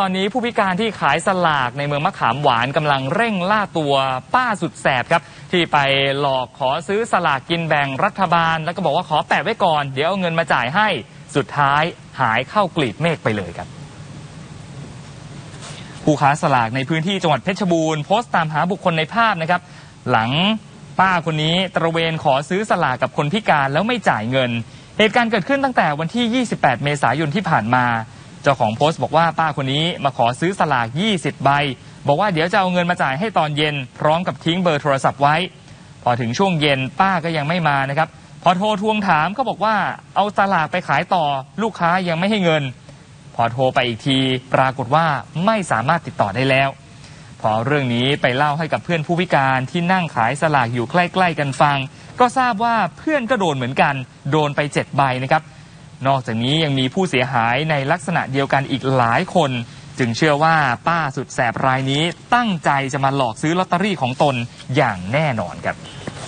ตอนนี้ผู้พิการที่ขายสลากในเมืองมะขามหวานกำลังเร่งล่าตัวป้าสุดแสบครับ ที่ไปหลอกขอซื้อสลากกินแบ่งรัฐบาล แล้วก็บอกว่าขอแปะไว้ก่อน เดี๋ยวเอาเงินมาจ่ายให้สุดท้ายหายเข้ากลีบเมฆไปเลยครับ ผู้ค้าสลากในพื้นที่จังหวัดเพชรบูรณ์โพสต์ตามหาบุคคลในภาพนะครับ หลังป้าคนนี้ตระเวนขอซื้อสลากกับคนพิการแล้วไม่จ่ายเงิน เหตุการณ์เกิดขึ้นตั้งแต่วันที่ 28 เมษายนที่ผ่านมา เจ้าของโพสต์บอกว่าป้าคนนี้มาขอซื้อสลาก 20 ใบ บอกว่าเดี๋ยวจะเอาเงินมาจ่ายให้ตอนเย็น พร้อมกับทิ้งเบอร์โทรศัพท์ไว้ พอถึงช่วงเย็นป้าก็ยังไม่มานะครับ พอโทรทวงถามเขาบอกว่าเอาสลากไปขายต่อ ลูกค้ายังไม่ให้เงิน พอโทรไปอีกทีปรากฏว่าไม่สามารถติดต่อได้แล้ว พอเรื่องนี้ไปเล่าให้กับเพื่อนผู้พิการที่นั่งขายสลากอยู่ใกล้ ๆ กันฟัง ก็ทราบว่าเพื่อนก็โดนเหมือนกัน โดนไปเจ็ดใบนะครับ นอกจากนี้ยังมีผู้เสียหายในลักษณะเดียวกันอีกหลายคน จึงเชื่อว่าป้าสุดแสบรายนี้ตั้งใจจะมาหลอกซื้อลอตเตอรี่ของตนอย่างแน่นอนครับ